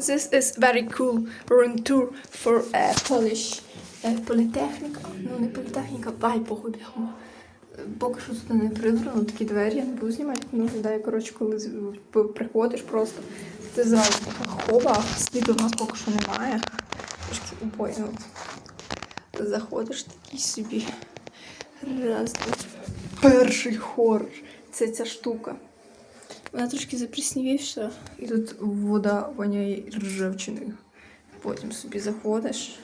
This is very cool room tour for uh, Polish uh, Polytechnic. Ну, не політехніка, бай похуй бігмо. Поки що тут не прибрано, такі двері я не буду знімати. Воно виглядає, коротше, коли приходиш просто. Ти зразу така хоба, світу в нас поки що немає. Трошки убойно. Заходиш такий собі. Раз, два. Перший хорор. Це ця штука. Вона трошки запріснівіша, і тут вода воняє ржавчиною. Потім собі заходиш.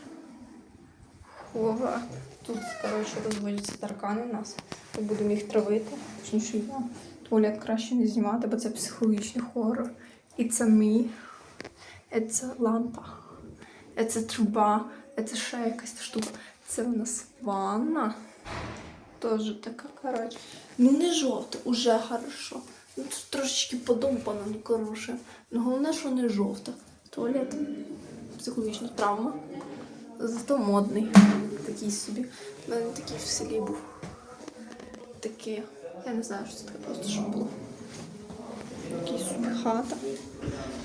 Хова. Тут, коротше, розводяться таркани у нас. Ми будемо їх травити. Точніше, я. Туалет краще не знімати, бо це психологічний хорор. І це мій. Це лампа. Це труба. Це ще якась штука. Це у нас ванна. Тоже така, коротше. Ну не жовте, уже хорошо. Ну тут трошечки подумпано, ну коротше. Ну головне, що не жовта. Туалет. Психологічна травма. Зато модний. Такий собі. У мене такий в селі був. Такий. Я не знаю, що це таке просто що було. Такий собі хата.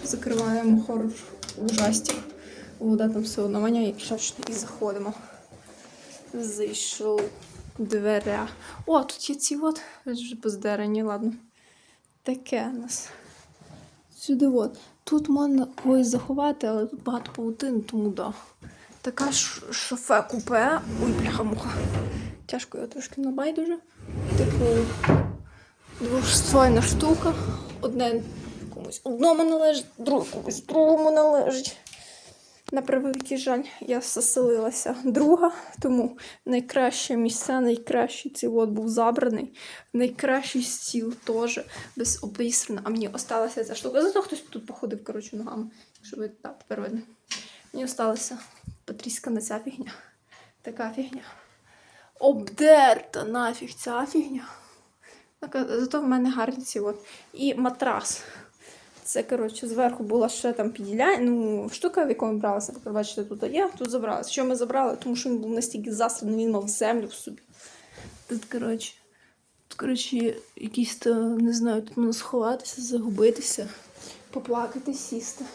Закриваємо хорош ужастик. Вода там все одно воняє і заходимо. Зайшли дверя. О, тут є ці от. Вже поздерені, ладно. Таке у нас. Сюди от. Тут можна когось заховати, але тут багато паутин, тому да. Така шофе купе. Ой, бляха муха. Тяжко його трошки набайдуже. Типу, двостороння штука. Одне комусь одному належить, друге комусь другому належить. На превеликий жаль, я заселилася друга, тому найкраще місце, найкращий цей от був забраний, найкращий стіл теж без обісрана. А мені осталася ця штука. Зато хтось тут походив, коротше, ногами. Якщо ви так, тепер видно. Мені осталася потріскана ця фігня. Така фігня. Обдерта нафіг ця фігня. Зато в мене гарні ці. І матрас. Це, коротше, зверху була ще там піділя... ну, штука, в яку ми бралися. Ви бачите, тут є, тут забрали. Що ми забрали? Тому що він був настільки засраний, він мав землю в собі. Тут, коротше, тут, коротше, якісь то, не знаю, тут можна сховатися, загубитися, поплакати, сісти.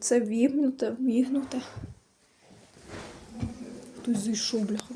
Це вігнуте, вігнуте. Хтось зайшов, бляха.